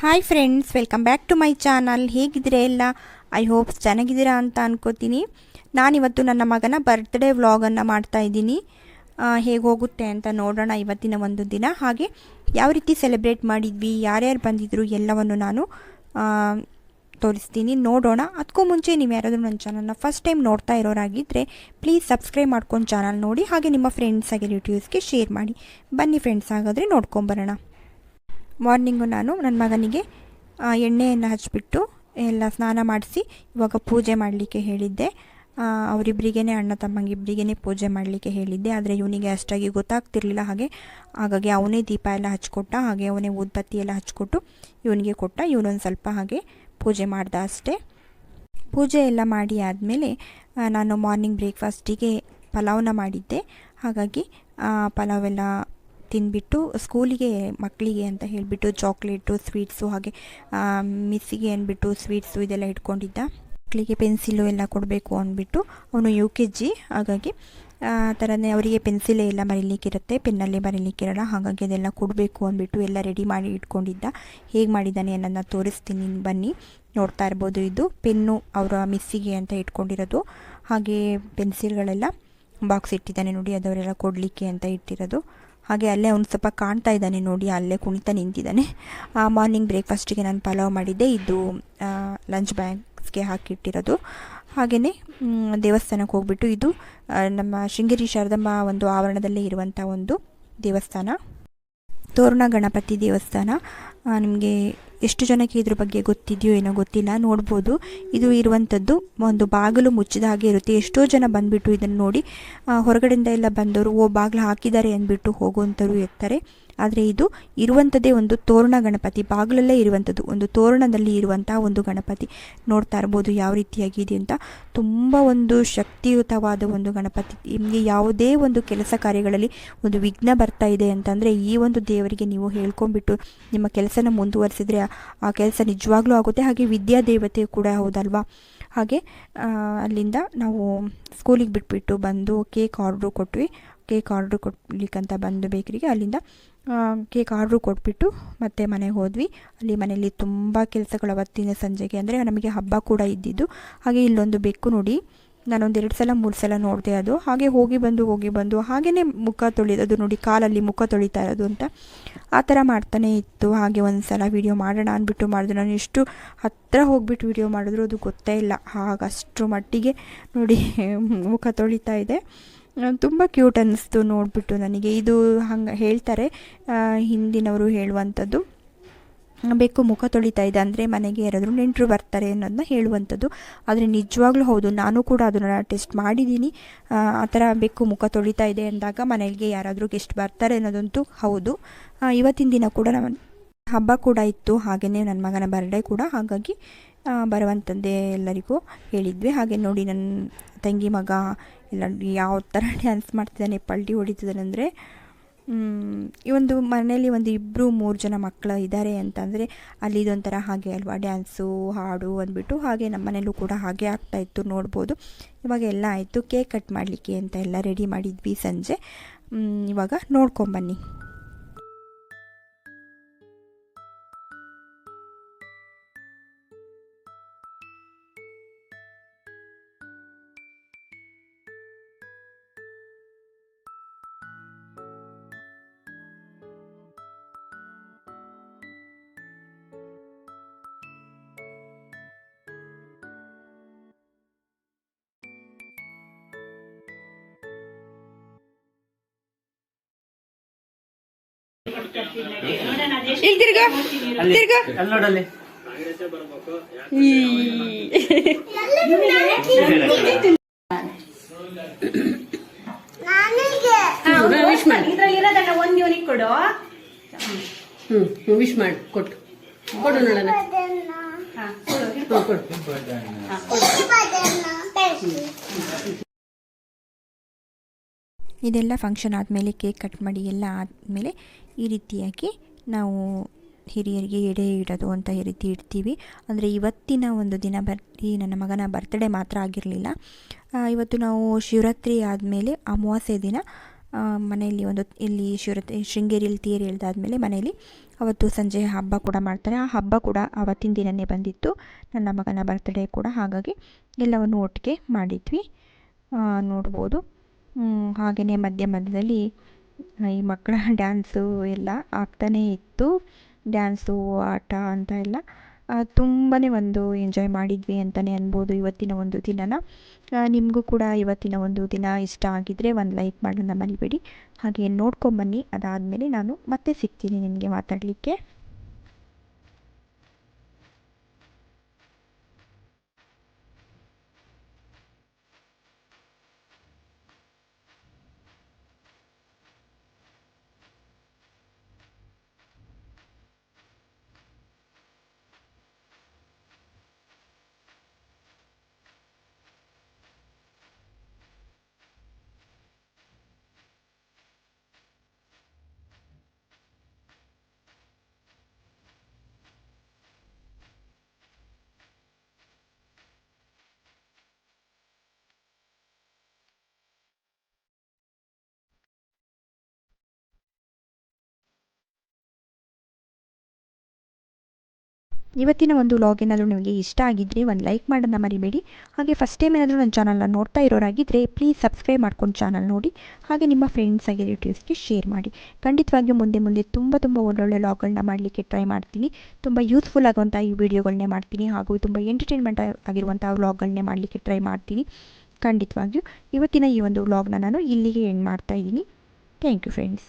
Hi friends welcome back to my channel ಹೇಗಿದ್ದೀರಾ ಎಲ್ಲ? I hopes ಚೆನ್ನಾಗಿದ್ದೀರಾ ಅಂತ ಅನ್ಕೋತೀನಿ. ನಾನಿವತ್ತು ನನ್ನ ಮಗನ ಬರ್ತ್ಡೇ ವ್ಲಾಗನ್ನು ಮಾಡ್ತಾ ಇದ್ದೀನಿ. ಹೇಗೆ ಹೋಗುತ್ತೆ ಅಂತ ನೋಡೋಣ ಇವತ್ತಿನ ಒಂದು ದಿನ. ಹಾಗೆ ಯಾವ ರೀತಿ ಸೆಲೆಬ್ರೇಟ್ ಮಾಡಿದ್ವಿ, ಯಾರ್ಯಾರು ಬಂದಿದ್ರು ಎಲ್ಲವನ್ನು ನಾನು ತೋರಿಸ್ತೀನಿ. ನೋಡೋಣ. ಅದಕ್ಕೂ ಮುಂಚೆ ನೀವು ಯಾರಾದರೂ ನನ್ನ ಚಾನಲ್ನ ಫಸ್ಟ್ ಟೈಮ್ ನೋಡ್ತಾ ಇರೋರಾಗಿದ್ದರೆ ಪ್ಲೀಸ್ ಸಬ್ಸ್ಕ್ರೈಬ್ ಮಾಡ್ಕೊಂಡು ಚಾನಲ್ ನೋಡಿ, ಹಾಗೆ ನಿಮ್ಮ ಫ್ರೆಂಡ್ಸ್ ಹಾಗೆ ರಿಲೇಟಿವ್ಸ್ಗೆ ಶೇರ್ ಮಾಡಿ. ಬನ್ನಿ ಫ್ರೆಂಡ್ಸ್ ಹಾಗಾದರೆ ನೋಡ್ಕೊಂಬರೋಣ ಮಾರ್ನಿಂಗು ನಾನು ನನ್ನ ಮಗನಿಗೆ ಎಣ್ಣೆಯನ್ನು ಹಚ್ಚಿಬಿಟ್ಟು ಎಲ್ಲ ಸ್ನಾನ ಮಾಡಿಸಿ ಇವಾಗ ಪೂಜೆ ಮಾಡಲಿಕ್ಕೆ ಹೇಳಿದ್ದೆ. ಅವರಿಬ್ಬರಿಗೆ ಅಣ್ಣ ತಮ್ಮಂಗಿಬ್ಬರಿಗೇ ಪೂಜೆ ಮಾಡಲಿಕ್ಕೆ ಹೇಳಿದ್ದೆ. ಆದರೆ ಇವನಿಗೆ ಅಷ್ಟಾಗಿ ಗೊತ್ತಾಗ್ತಿರ್ಲಿಲ್ಲ ಹಾಗೆ. ಹಾಗಾಗಿ ಅವನೇ ದೀಪ ಎಲ್ಲ ಹಚ್ಕೊಟ್ಟ, ಹಾಗೆ ಅವನೇ ಊದ್ಬತ್ತಿ ಎಲ್ಲ ಹಚ್ಕೊಟ್ಟು ಇವನಿಗೆ ಕೊಟ್ಟ. ಇವನೊಂದು ಸ್ವಲ್ಪ ಹಾಗೆ ಪೂಜೆ ಮಾಡ್ದ ಅಷ್ಟೇ. ಪೂಜೆ ಎಲ್ಲ ಮಾಡಿ ಆದಮೇಲೆ ನಾನು ಮಾರ್ನಿಂಗ್ ಬ್ರೇಕ್ಫಾಸ್ಟಿಗೆ ಪಲಾವ್ನ ಮಾಡಿದ್ದೆ. ಹಾಗಾಗಿ ಪಲಾವೆಲ್ಲ ತಿಂದ್ಬಿಟ್ಟು ಸ್ಕೂಲಿಗೆ ಮಕ್ಕಳಿಗೆ ಅಂತ ಹೇಳಿಬಿಟ್ಟು ಚಾಕ್ಲೇಟು, ಸ್ವೀಟ್ಸು ಹಾಗೆ ಮಿಸ್ಸಿಗೆ ಅಂದ್ಬಿಟ್ಟು ಸ್ವೀಟ್ಸು ಇದೆಲ್ಲ ಇಟ್ಕೊಂಡಿದ್ದ. ಮಕ್ಕಳಿಗೆ ಪೆನ್ಸಿಲು ಎಲ್ಲ ಕೊಡಬೇಕು ಅಂದ್ಬಿಟ್ಟು ಅವನು ಯು ಕೆ ಜಿ ಹಾಗಾಗಿ, ಆ ಥರನೇ ಅವರಿಗೆ ಪೆನ್ಸಿಲೇ ಎಲ್ಲ ಬರೀಲಿಕ್ಕಿರುತ್ತೆ, ಪೆನ್ನಲ್ಲೇ ಬರೀಲಿಕ್ಕಿರಲ್ಲ, ಹಾಗಾಗಿ ಅದೆಲ್ಲ ಕೊಡಬೇಕು ಅಂದ್ಬಿಟ್ಟು ಎಲ್ಲ ರೆಡಿ ಮಾಡಿ ಇಟ್ಕೊಂಡಿದ್ದ. ಹೇಗೆ ಮಾಡಿದ್ದಾನೆ ಅನ್ನೋದನ್ನ ತೋರಿಸ್ತೀನಿ, ಬನ್ನಿ. ನೋಡ್ತಾ ಇರ್ಬೋದು ಇದು, ಪೆನ್ನು ಅವರ ಮಿಸ್ಸಿಗೆ ಅಂತ ಇಟ್ಕೊಂಡಿರೋದು. ಹಾಗೆ ಪೆನ್ಸಿಲ್ಗಳೆಲ್ಲ ಬಾಕ್ಸ್ ಇಟ್ಟಿದ್ದಾನೆ ನೋಡಿ, ಅದವರೆಲ್ಲ ಕೊಡಲಿಕ್ಕೆ ಅಂತ ಇಟ್ಟಿರೋದು. ಹಾಗೆ ಅಲ್ಲೇ ಅವ್ನು ಸ್ವಲ್ಪ ಕಾಣ್ತಾ ಇದ್ದಾನೆ ನೋಡಿ ಅಲ್ಲೇ ಕುಣಿತ ನಿಂತಿದ್ದಾನೆ. ಮಾರ್ನಿಂಗ್ ಬ್ರೇಕ್ಫಾಸ್ಟಿಗೆ ನಾನು ಪಲಾವ್ ಮಾಡಿದ್ದೆ. ಇದು ಲಂಚ್ ಬ್ಯಾಗ್ಸ್ಗೆ ಹಾಕಿಟ್ಟಿರೋದು. ಹಾಗೆಯೇ ದೇವಸ್ಥಾನಕ್ಕೆ ಹೋಗ್ಬಿಟ್ಟು ಇದು ಆ, ನಮ್ಮ ಶೃಂಗೇರಿ ಶಾರದಮ್ಮ ಒಂದು ಆವರಣದಲ್ಲೇ ಇರುವಂಥ ಒಂದು ದೇವಸ್ಥಾನ. ತೋರಣ ಗಣಪತಿ ದೇವಸ್ಥಾನ. ನಿಮಗೆ ಎಷ್ಟು ಜನಕ್ಕೆ ಇದ್ರ ಬಗ್ಗೆ ಗೊತ್ತಿದೆಯೋ ಏನೋ ಗೊತ್ತಿಲ್ಲ, ನೋಡ್ಬೋದು. ಇದು ಇರುವಂಥದ್ದು ಒಂದು ಬಾಗಿಲು ಮುಚ್ಚಿದ ಹಾಗೆ ಇರುತ್ತೆ. ಎಷ್ಟೋ ಜನ ಬಂದುಬಿಟ್ಟು ಇದನ್ನು ನೋಡಿ ಹೊರಗಡೆಯಿಂದ ಎಲ್ಲ ಬಂದವರು, ಓ, ಬಾಗಿಲು ಹಾಕಿದ್ದಾರೆ ಅಂದ್ಬಿಟ್ಟು ಹೋಗುವಂಥವ್ರು ಇರ್ತಾರೆ. ಆದರೆ ಇದು ಇರುವಂಥದ್ದೇ ಒಂದು ತೋರಣ ಗಣಪತಿ, ಬಾಗಿಲಲ್ಲೇ ಇರುವಂಥದ್ದು ಒಂದು ತೋರಣದಲ್ಲಿ ಇರುವಂಥ ಒಂದು ಗಣಪತಿ. ನೋಡ್ತಾ ಇರ್ಬೋದು ಯಾವ ರೀತಿಯಾಗಿದೆ ಅಂತ. ತುಂಬ ಒಂದು ಶಕ್ತಿಯುತವಾದ ಒಂದು ಗಣಪತಿ. ನಿಮಗೆ ಯಾವುದೇ ಒಂದು ಕೆಲಸ ಕಾರ್ಯಗಳಲ್ಲಿ ಒಂದು ವಿಘ್ನ ಬರ್ತಾ ಇದೆ ಅಂತಂದರೆ ಈ ಒಂದು ದೇವರಿಗೆ ನೀವು ಹೇಳ್ಕೊಂಡ್ಬಿಟ್ಟು ನಿಮ್ಮ ಕೆಲಸನ ಮುಂದುವರಿಸಿದರೆ ಆ ಕೆಲಸ ನಿಜವಾಗ್ಲೂ ಆಗುತ್ತೆ. ಹಾಗೆ ವಿದ್ಯಾದೇವತೆ ಕೂಡ ಹೌದಲ್ವಾ? ಹಾಗೆ ಅಲ್ಲಿಂದ ನಾವು ಸ್ಕೂಲಿಗೆ ಬಿಟ್ಬಿಟ್ಟು ಬಂದು ಕೇಕ್ ಆರ್ಡ್ರು ಕೊಟ್ವಿ. ಕೇಕ್ ಆರ್ಡ್ರು ಕೊಡ್ಲಿಕ್ಕಂತ ಬಂದು ಬೇಕರಿಗೆ ಅಲ್ಲಿಂದ ಕೇಕ್ ಆರ್ಡ್ರು ಕೊಟ್ಬಿಟ್ಟು ಮತ್ತೆ ಮನೆಗೆ ಹೋದ್ವಿ. ಅಲ್ಲಿ ಮನೆಯಲ್ಲಿ ತುಂಬ ಕೆಲಸಗಳು ಅವತ್ತಿನ ಸಂಜೆಗೆ. ಅಂದರೆ ನಮಗೆ ಹಬ್ಬ ಕೂಡ ಇದ್ದಿದ್ದು. ಹಾಗೆ ಇಲ್ಲೊಂದು ಬೆಕ್ಕು ನೋಡಿ. ನಾನೊಂದು ಎರಡು ಸಲ, ಮೂರು ಸಲ ನೋಡಿದೆ ಅದು. ಹಾಗೆ ಹೋಗಿ ಬಂದು ಹೋಗಿ ಬಂದು ಹಾಗೆಯೇ ಮುಖ ತೊಳೆಯೋದು ನೋಡಿ ಕಾಲಲ್ಲಿ ಮುಖ ತೊಳಿತಾ ಇರೋದು ಅಂತ. ಆ ಥರ ಮಾಡ್ತಾನೆ ಇತ್ತು. ಹಾಗೆ ಒಂದು ಸಲ ವೀಡಿಯೋ ಮಾಡೋಣ ಅಂದ್ಬಿಟ್ಟು ಮಾಡಿದ್ರು. ನಾನು ಎಷ್ಟು ಹತ್ತಿರ ಹೋಗ್ಬಿಟ್ಟು ವೀಡಿಯೋ ಮಾಡಿದ್ರು, ಅದು ಗೊತ್ತೇ ಇಲ್ಲ. ಹಾಗಷ್ಟು ಮಟ್ಟಿಗೆ ನೋಡಿ ಮುಖ ತೊಳಿತಾ ಇದೆ. ತುಂಬ ಕ್ಯೂಟ್ ಅನ್ನಿಸ್ತು ನೋಡಿಬಿಟ್ಟು ನನಗೆ. ಇದು ಹಂಗೆ ಹೇಳ್ತಾರೆ ಹಿಂದಿನವರು ಹೇಳುವಂಥದ್ದು. ಬೆಕ್ಕು ಮುಖ ತೊಳಿತಾ ಇದೆ ಅಂದರೆ ಮನೆಗೆ ಯಾರಾದರೂ ನೆಂಟರು ಬರ್ತಾರೆ ಅನ್ನೋದನ್ನ ಹೇಳುವಂಥದ್ದು. ಆದರೆ ನಿಜವಾಗ್ಲೂ ಹೌದು, ನಾನು ಕೂಡ ಅದನ್ನು ಟೆಸ್ಟ್ ಮಾಡಿದ್ದೀನಿ ಆ ಥರ ಬೆಕ್ಕು ಮುಖ ತೊಳಿತಾ ಇದೆ ಅಂದಾಗ ಮನೆಗೆ ಯಾರಾದರೂ ಗೆಸ್ಟ್ ಬರ್ತಾರೆ ಅನ್ನೋದಂತೂ ಹೌದು. ಇವತ್ತಿನ ದಿನ ಕೂಡ ನಮ್ಮ ಹಬ್ಬ ಕೂಡ ಇತ್ತು ಹಾಗೆಯೇ ನನ್ನ ಮಗನ ಬರ್ಡೇ ಕೂಡ. ಹಾಗಾಗಿ ಬರುವಂಥದ್ದೇ ಎಲ್ಲರಿಗೂ ಹೇಳಿದ್ವಿ. ಹಾಗೆ ನೋಡಿ ನನ್ನ ತಂಗಿ ಮಗ ಎಲ್ಲ ಯಾವ ಥರ ಡ್ಯಾನ್ಸ್ ಮಾಡ್ತಿದ್ದಾನೆ ಪಲ್ಟಿ ಹೊಡಿತಿದ್ದಾನೆ ಅಂದರೆ ಈ ಒಂದು ಮನೆಯಲ್ಲಿ ಒಂದು ಇಬ್ಬರು ಮೂರು ಜನ ಮಕ್ಕಳು ಇದ್ದಾರೆ ಅಂತಂದರೆ ಅಲ್ಲಿ ಇದೊಂಥರ ಹಾಗೆ ಅಲ್ವಾ ಡ್ಯಾನ್ಸು ಹಾಡು ಅಂದ್ಬಿಟ್ಟು ಹಾಗೆ ನಮ್ಮ ಮನೇಲೂ ಕೂಡ ಹಾಗೆ ಆಗ್ತಾ ಇತ್ತು ನೋಡ್ಬೋದು. ಇವಾಗ ಎಲ್ಲ ಆಯಿತು ಕೇಕ್ ಕಟ್ ಮಾಡಲಿಕ್ಕೆ ಅಂತ ಎಲ್ಲ ರೆಡಿ ಮಾಡಿದ್ವಿ ಸಂಜೆ. ಇವಾಗ ನೋಡ್ಕೊಂಬನ್ನಿ ಇಲ್ಲಿ ತಿರ್ಗ ತಿರ್ಗ. ಅಲ್ಲಿ ನೋಡಲ್ಲಿ. ವಿಶ್ ಮಾಡಿ ಇರೋದನ್ನ ಒಂದ್ ಇವನಿಗೆ ಕೊಡು. ಹ್ಮ್ ವಿಶ್ ಮಾಡಿ ಕೊಟ್ಟು. ಕೊಡು ನೋಡೋಣ. ಹಾ, ಕೊಡು. ಕೊಡು. ಇದೆಲ್ಲ ಫಂಕ್ಷನ್ ಆದಮೇಲೆ ಕೇಕ್ ಕಟ್ ಮಾಡಿ ಎಲ್ಲ ಆದಮೇಲೆ ಈ ರೀತಿಯಾಗಿ ನಾವು ಹಿರಿಯರಿಗೆ ಎಡೆ ಇಡೋದು ಅಂತ ಈ ರೀತಿ ಇಡ್ತೀವಿ. ಅಂದರೆ ಇವತ್ತಿನ ಒಂದು ದಿನ ಬರ್ತಿ ನನ್ನ ಮಗನ ಬರ್ತ್ಡೇ ಮಾತ್ರ ಆಗಿರಲಿಲ್ಲ. ಇವತ್ತು ನಾವು ಶಿವರಾತ್ರಿ ಆದಮೇಲೆ ಅಮಾವಾಸ್ಯೆ ದಿನ ಮನೆಯಲ್ಲಿ ಒಂದು ಇಲ್ಲಿ ಶಿವರಾತ್ರಿ, ಶೃಂಗೇರಿಯಲ್ಲಿ ತೇರು ಎಳ್ದಾದ್ಮೇಲೆ ಮನೆಯಲ್ಲಿ ಅವತ್ತು ಸಂಜೆ ಹಬ್ಬ ಕೂಡ ಮಾಡ್ತಾರೆ. ಆ ಹಬ್ಬ ಕೂಡ ಅವತ್ತಿನ ದಿನವೇ ಬಂದಿತ್ತು. ನನ್ನ ಮಗನ ಬರ್ತ್ಡೇ ಕೂಡ ಹಾಗಾಗಿ ಎಲ್ಲವನ್ನು ಒಟ್ಟಿಗೆ ಮಾಡಿದ್ವಿ. ನೋಡ್ಬೋದು. ಹಾಗೆಯೇ ಮಧ್ಯ ಮಧ್ಯದಲ್ಲಿ ಈ ಮಕ್ಕಳ ಡ್ಯಾನ್ಸು ಎಲ್ಲ ಆಗ್ತಾನೇ ಇತ್ತು. ಡ್ಯಾನ್ಸು, ಆಟ ಅಂತ ಎಲ್ಲ ತುಂಬಾ ಒಂದು ಎಂಜಾಯ್ ಮಾಡಿದ್ವಿ ಅಂತಲೇ ಅನ್ಬೋದು ಇವತ್ತಿನ ಒಂದು ದಿನನ. ನಿಮಗೂ ಕೂಡ ಇವತ್ತಿನ ಒಂದು ದಿನ ಇಷ್ಟ ಆಗಿದ್ದರೆ ಒಂದು ಲೈಕ್ ಮಾಡೋದನ್ನ ಮರಿಬೇಡಿ. ಹಾಗೆ ನೋಡ್ಕೊಂಬನ್ನಿ. ಅದಾದಮೇಲೆ ನಾನು ಮತ್ತೆ ಸಿಗ್ತೀನಿ ನಿಮಗೆ ಮಾತಾಡಲಿಕ್ಕೆ. ಇವತ್ತಿನ ಒಂದು ವ್ಲಾಗ್ ಏನಾದರೂ ನಿಮಗೆ ಇಷ್ಟ ಆಗಿದ್ದರೆ ಒಂದು ಲೈಕ್ ಮಾಡೋದನ್ನ ಮರಿಬೇಡಿ. ಹಾಗೆ ಫಸ್ಟ್ ಟೈಮ್ ಏನಾದರೂ ನನ್ನ ಚಾನಲ್ನ ನೋಡ್ತಾ ಇರೋರಾಗಿದ್ದರೆ ಪ್ಲೀಸ್ ಸಬ್ಸ್ಕ್ರೈಬ್ ಮಾಡ್ಕೊಂಡು ಚಾನಲ್ ನೋಡಿ. ಹಾಗೆ ನಿಮ್ಮ ಫ್ರೆಂಡ್ಸ್ ಆಗಿ ರಿಲೇಟಿವ್ಸ್ಗೆ ಶೇರ್ ಮಾಡಿ. ಖಂಡಿತವಾಗಿಯೂ ಮುಂದೆ ಮುಂದೆ ತುಂಬ ತುಂಬ ಒಳ್ಳೊಳ್ಳೆ ವ್ಲಾಗ್ಗಳನ್ನ ಮಾಡಲಿಕ್ಕೆ ಟ್ರೈ ಮಾಡ್ತೀನಿ. ತುಂಬ ಯೂಸ್ಫುಲ್ ಆಗುವಂಥ ಈ ವಿಡಿಯೋಗಳನ್ನೇ ಮಾಡ್ತೀನಿ. ಹಾಗೂ ತುಂಬ ಎಂಟರ್ಟೈನ್ಮೆಂಟ್ ಆಗಿರುವಂಥ ವ್ಲಾಗ್ಗಳನ್ನೇ ಮಾಡಲಿಕ್ಕೆ ಟ್ರೈ ಮಾಡ್ತೀನಿ. ಖಂಡಿತವಾಗಿಯೂ ಇವತ್ತಿನ ಈ ಒಂದು ವ್ಲಾಗ್ನ ನಾನು ಇಲ್ಲಿಗೆ ಎಂಡ್ ಮಾಡ್ತಾ ಇದ್ದೀನಿ. Thank you friends